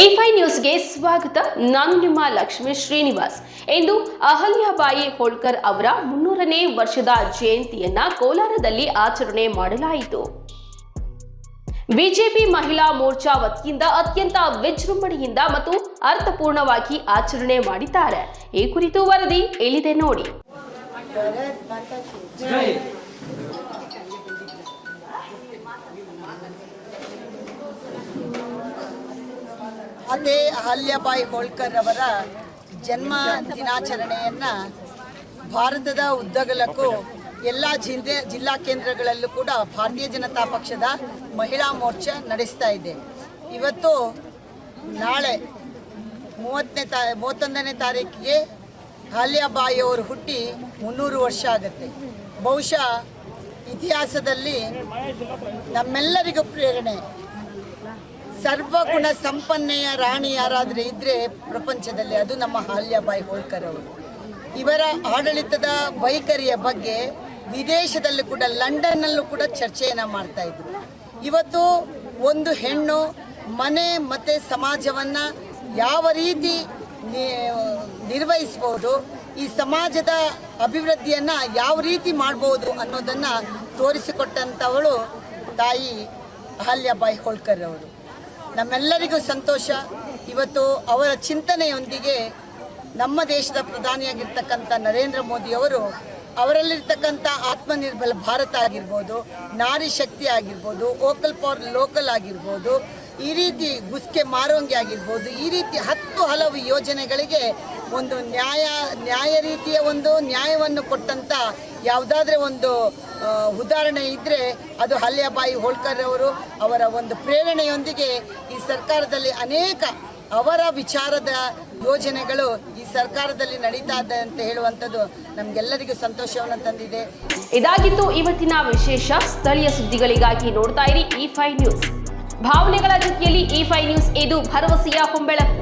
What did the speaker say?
ಎಫೈ ನ್ಯೂಸ್ಗೆ ಸ್ವಾಗತ. ನಾನು ನಿಮ್ಮ ಲಕ್ಷ್ಮೀ ಶ್ರೀನಿವಾಸ್. ಇಂದು ಅಹಲ್ಯಾಬಾಯಿ ಹೋಳ್ಕರ್ ಅವರ ಮುನ್ನೂರನೇ ವರ್ಷದ ಜಯಂತಿಯನ್ನ ಕೋಲಾರದಲ್ಲಿ ಆಚರಣೆ ಮಾಡಲಾಯಿತು. ಬಿಜೆಪಿ ಮಹಿಳಾ ಮೋರ್ಚಾ ವತಿಯಿಂದ ಅತ್ಯಂತ ವಿಜೃಂಭಣೆಯಿಂದ ಮತ್ತು ಅರ್ಥಪೂರ್ಣವಾಗಿ ಆಚರಣೆ ಮಾಡಿದ್ದಾರೆ. ಈ ಕುರಿತು ವರದಿ ಹೇಳಿದೆ ನೋಡಿ. ಅದೇ ಅಹಲ್ಯಾಬಾಯಿ ಹೋಳ್ಕರ್ ಅವರ ಜನ್ಮ ದಿನಾಚರಣೆಯನ್ನ ಭಾರತದ ಉದ್ದಗಲಕ್ಕೂ ಎಲ್ಲ ಜಿಲ್ಲೆ ಜಿಲ್ಲಾ ಕೇಂದ್ರಗಳಲ್ಲೂ ಕೂಡ ಭಾರತೀಯ ಜನತಾ ಪಕ್ಷದ ಮಹಿಳಾ ಮೋರ್ಚಾ ನಡೆಸ್ತಾ ಇದೆ. ಇವತ್ತು ನಾಳೆ ಮೂವತ್ತನೇ ತಾ, ಮೂವತ್ತೊಂದನೇ ತಾರೀಕಿಗೆ ಅಹಲ್ಯಾಬಾಯಿ ಅವರು ಹುಟ್ಟಿ ಮುನ್ನೂರು ವರ್ಷ ಆಗುತ್ತೆ. ಬಹುಶಃ ಇತಿಹಾಸದಲ್ಲಿ ನಮ್ಮೆಲ್ಲರಿಗೂ ಪ್ರೇರಣೆ ಸರ್ವಗುಣ ಸಂಪನ್ನೆಯ ರಾಣಿ ಯಾರಾದರೆ ಇದ್ರೆ ಪ್ರಪಂಚದಲ್ಲಿ ಅದು ನಮ್ಮ ಹಾಲ್ಯಾಬಾಯಿ ಹೋಳ್ಕರ್ ಅವರು. ಇವರ ಆಡಳಿತದ ವೈಖರಿಯ ಬಗ್ಗೆ ವಿದೇಶದಲ್ಲೂ ಕೂಡ ಲಂಡನ್ನಲ್ಲೂ ಕೂಡ ಚರ್ಚೆಯನ್ನು ಮಾಡ್ತಾ ಇದ್ರು. ಇವತ್ತು ಒಂದು ಹೆಣ್ಣು ಮನೆ ಮತ್ತು ಸಮಾಜವನ್ನು ಯಾವ ರೀತಿ ನಿರ್ವಹಿಸ್ಬೋದು, ಈ ಸಮಾಜದ ಅಭಿವೃದ್ಧಿಯನ್ನು ಯಾವ ರೀತಿ ಮಾಡ್ಬೋದು ಅನ್ನೋದನ್ನು ತೋರಿಸಿಕೊಟ್ಟಂಥವಳು ತಾಯಿ ಅಹಲ್ಯಾಬಾಯಿ ಹೋಳ್ಕರ್ ಅವರು. ನಮ್ಮೆಲ್ಲರಿಗೂ ಸಂತೋಷ. ಇವತ್ತು ಅವರ ಚಿಂತನೆಯೊಂದಿಗೆ ನಮ್ಮ ದೇಶದ ಪ್ರಧಾನಿಯಾಗಿರ್ತಕ್ಕಂಥ ನರೇಂದ್ರ ಮೋದಿಯವರು ಅವರಲ್ಲಿರ್ತಕ್ಕಂಥ ಆತ್ಮನಿರ್ಭರ ಭಾರತ ಆಗಿರ್ಬೋದು, ನಾರಿ ಶಕ್ತಿ ಆಗಿರ್ಬೋದು, ವೋಕಲ್ ಫಾರ್ ಲೋಕಲ್ ಆಗಿರ್ಬೋದು, ಈ ರೀತಿ ಗುಸ್ಕೆ ಮಾರೋಂಗಿ ಆಗಿರ್ಬೋದು, ಈ ರೀತಿ ಹತ್ತು ಹಲವು ಯೋಜನೆಗಳಿಗೆ ಒಂದು ನ್ಯಾಯ ನ್ಯಾಯ ರೀತಿಯ ಒಂದು ನ್ಯಾಯವನ್ನು ಕೊಟ್ಟಂಥ ಯಾವುದಾದ್ರೆ ಒಂದು ಉದಾಹರಣೆ ಇದ್ದರೆ ಅದು ಹಲ್ಯಾಬಾಯಿ ಹೋಳ್ಕರ್ ಅವರು ಅವರ ಒಂದು ಪ್ರೇರಣೆಯೊಂದಿಗೆ ಈ ಸರ್ಕಾರದಲ್ಲಿ ಅನೇಕ ಅವರ ವಿಚಾರದ ಯೋಜನೆಗಳು ಈ ಸರ್ಕಾರದಲ್ಲಿ ನಡೀತಾ ಇದೆ ಅಂತ ಹೇಳುವಂಥದ್ದು ನಮಗೆಲ್ಲರಿಗೂ ಸಂತೋಷವನ್ನು ತಂದಿದೆ. ಇದಾಗಿತ್ತು ಇವತ್ತಿನ ವಿಶೇಷ ಸ್ಥಳೀಯ ಸುದ್ದಿಗಳಿಗಾಗಿ ನೋಡ್ತಾ ಇರಿ ಈ ಫೈ ನ್ಯೂಸ್. ಭಾವನೆಗಳ ಜೊತೆಯಲ್ಲಿ ಈ ಫೈ ನ್ಯೂಸ್ ಇದು ಭರವಸೆಯ ಹೊಂಬೆಳಕು.